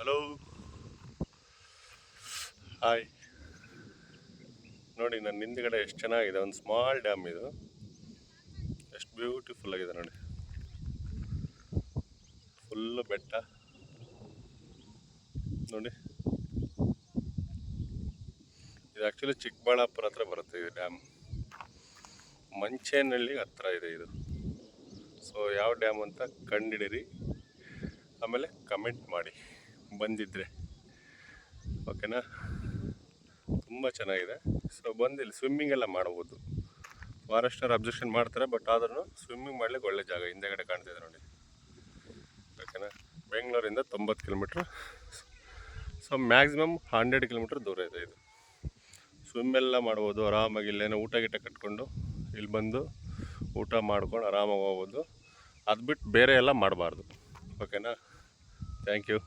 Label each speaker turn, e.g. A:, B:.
A: Hello. Hi. ನೋಡಿ, ನನ್ನ ಹಿಂದ್ಗಡೆ ಎಷ್ಟು ಚೆನ್ನಾಗಿದೆ. ಒಂದು ಸ್ಮಾಲ್ ಡ್ಯಾಮ್ ಇದು. ಎಷ್ಟು ಬ್ಯೂಟಿಫುಲ್ ಆಗಿದೆ ನೋಡಿ. ಫುಲ್ಲು ಬೆಟ್ಟ. ನೋಡಿ. ಇದು ಆ್ಯಕ್ಚುಲಿ ಚಿಕ್ಕಬಳ್ಳಾಪುರ ಹತ್ರ ಬರುತ್ತೆ ಇದು ಡ್ಯಾಮ್ ಮಂಚೇನಳ್ಳಿ ಹತ್ರ ಇದೆ ಇದು. ಸೊ ಯಾವ ಡ್ಯಾಮ್ ಅಂತ ಕಂಡಿಡಿರಿ ಆಮೇಲೆ ಕಮೆಂಟ್ ಮಾಡಿ. ಬಂದಿದ್ದರೆ ಓಕೆನಾ? ತುಂಬ ಚೆನ್ನಾಗಿದೆ. ಸೊ ಬಂದು ಇಲ್ಲಿ ಸ್ವಿಮ್ಮಿಂಗ್ ಎಲ್ಲ ಮಾಡ್ಬೋದು. ಫಾರೆಸ್ಟರ್ ಅಬ್ಜೆಕ್ಷನ್ ಮಾಡ್ತಾರೆ ಬಟ್ ಆದ್ರೂ ಸ್ವಿಮ್ಮಿಂಗ್ ಮಾಡಲಿಕ್ಕೆ ಒಳ್ಳೆ ಜಾಗ ಹಿಂದೆಗಡೆ ಕಾಣ್ತಿದೆ ನೋಡಿ. ಓಕೆನಾ? ಬೆಂಗಳೂರಿಂದ ತೊಂಬತ್ತು kilometre. So maximum hundred kilometre ದೂರ ಇದೆ ಇದು. ಸ್ವಿಮ್ ಎಲ್ಲ ಮಾಡ್ಬೋದು, ಆರಾಮಾಗಿ ಇಲ್ಲೇನೋ ಊಟ ಗೀಟ ಕಟ್ಕೊಂಡು ಇಲ್ಲಿ ಬಂದು ಊಟ ಮಾಡ್ಕೊಂಡು ಆರಾಮಾಗಿ ಹೋಗ್ಬೋದು. ಅದು ಬಿಟ್ಟು ಬೇರೆ ಎಲ್ಲ ಮಾಡಬಾರ್ದು. ಓಕೆನಾ? Thank you